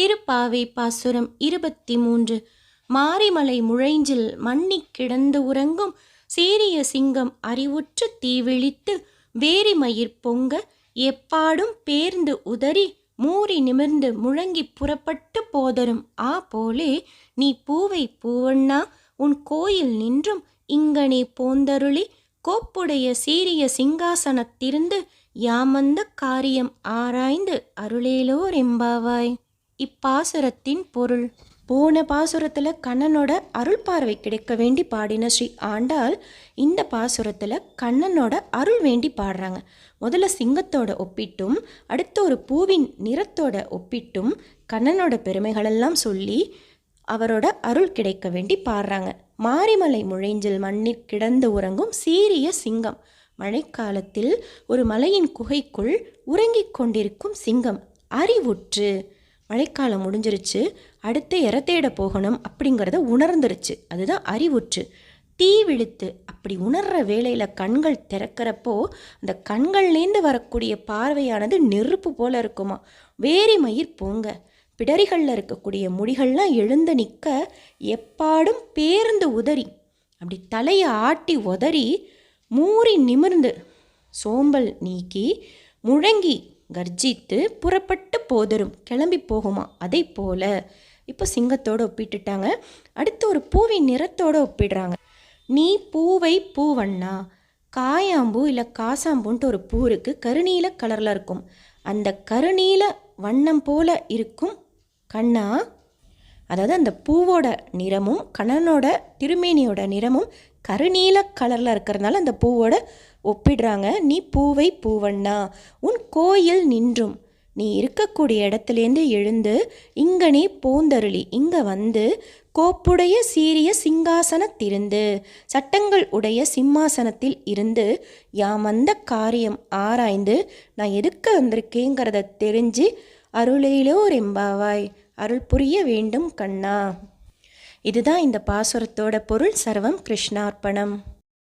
திருப்பாவை பாசுரம் இருபத்தி மூன்று மாரிமலை முழைஞ்சில் மண்ணி கிடந்து உறங்கும் சீரிய சிங்கம் அறிவுற்று தீவிழித்து வேரிமயிர் பொங்க எப்பாடும் பேர்ந்து உதறி மூறி நிமிர்ந்து முழங்கி புறப்பட்டு போதரும். ஆ போலே நீ பூவை பூவண்ணா உன் கோயில் நின்றும் இங்கனே போந்தருளி கோப்புடைய சீரிய சிங்காசனத்திருந்து யாமந்த காரியம் ஆராய்ந்து அருளேலோர் எம்பாவாய். இப்பாசுரத்தின் பொருள். போன பாசுரத்தில் கண்ணனோட அருள் பார்வை கிடைக்க வேண்டி பாடின ஸ்ரீ ஆண்டாள் இந்த பாசுரத்தில் கண்ணனோட அருள் வேண்டி பாடுறாங்க. முதல்ல சிங்கத்தோட ஒப்பிட்டும் அடுத்து ஒரு பூவின் நிறத்தோட ஒப்பிட்டும் கண்ணனோட பெருமைகளெல்லாம் சொல்லி அவரோட அருள் கிடைக்க வேண்டி பாடுறாங்க. மாரிமலை முழைஞ்சில் மண்ணில் கிடந்து உறங்கும் சீரிய சிங்கம். மழைக்காலத்தில் ஒரு மலையின் குகைக்குள் உறங்கிக் கொண்டிருக்கும் சிங்கம். அறிவுற்று மழைக்காலம் முடிஞ்சிருச்சு அடுத்து இற தேட போகணும் அப்படிங்கிறத உணர்ந்துருச்சு. அதுதான் அறிவுற்று. தீ விழுத்து அப்படி உணர்கிற வேலையில் கண்கள் திறக்கிறப்போ அந்த கண்கள்லேருந்து வரக்கூடிய பார்வையானது நெருப்பு போல இருக்குமா? வேரி மயிர் போங்க. பிடரிகளில் இருக்கக்கூடிய முடிகள்லாம் எழுந்து நிற்க எப்பாடும் பேர்ந்து உதறி அப்படி தலையை ஆட்டி உதறி மூறி நிமிர்ந்து சோம்பல் நீக்கி முழங்கி கர்ஜித்து புறப்பட்டு போதரும். கிளம்பி போகுமா? அதை போல இப்போ சிங்கத்தோடு ஒப்பிட்டுட்டாங்க. அடுத்து ஒரு பூவின் நிறத்தோடு ஒப்பிடுறாங்க. நீ பூவை பூவண்ணா. காயாம்பூ இல்லை காசாம்பூன்ட்டு ஒரு பூ இருக்குது கருநீல கலரில் இருக்கும். அந்த கருநீல வண்ணம் போல இருக்கும் கண்ணா. அதாவது அந்த பூவோட நிறமும் கண்ணனோட திருமேனியோட நிறமும் கருநீல கலரில் இருக்கிறதுனால அந்த பூவோட ஒப்பிடுறாங்க. நீ பூவை பூவண்ணா உன் கோயில் நின்றும். நீ இருக்கக்கூடிய இடத்துலேருந்து எழுந்து இங்கனே பூந்தருளி. இங்கே வந்து கோப்புடைய சீரிய சிங்காசனத்திருந்து சட்டங்கள் உடைய சிம்மாசனத்தில் இருந்து யாம் அந்த காரியம் ஆராய்ந்து நான் எதுக்கு வந்திருக்கேங்கிறத தெரிஞ்சு அருளையிலோ ரெம்பாவாய் அருள் புரிய வேண்டும் கண்ணா. இதுதான் இந்த பாசுரத்தோட பொருள் சர்வம் கிருஷ்ணார்ப்பணம்.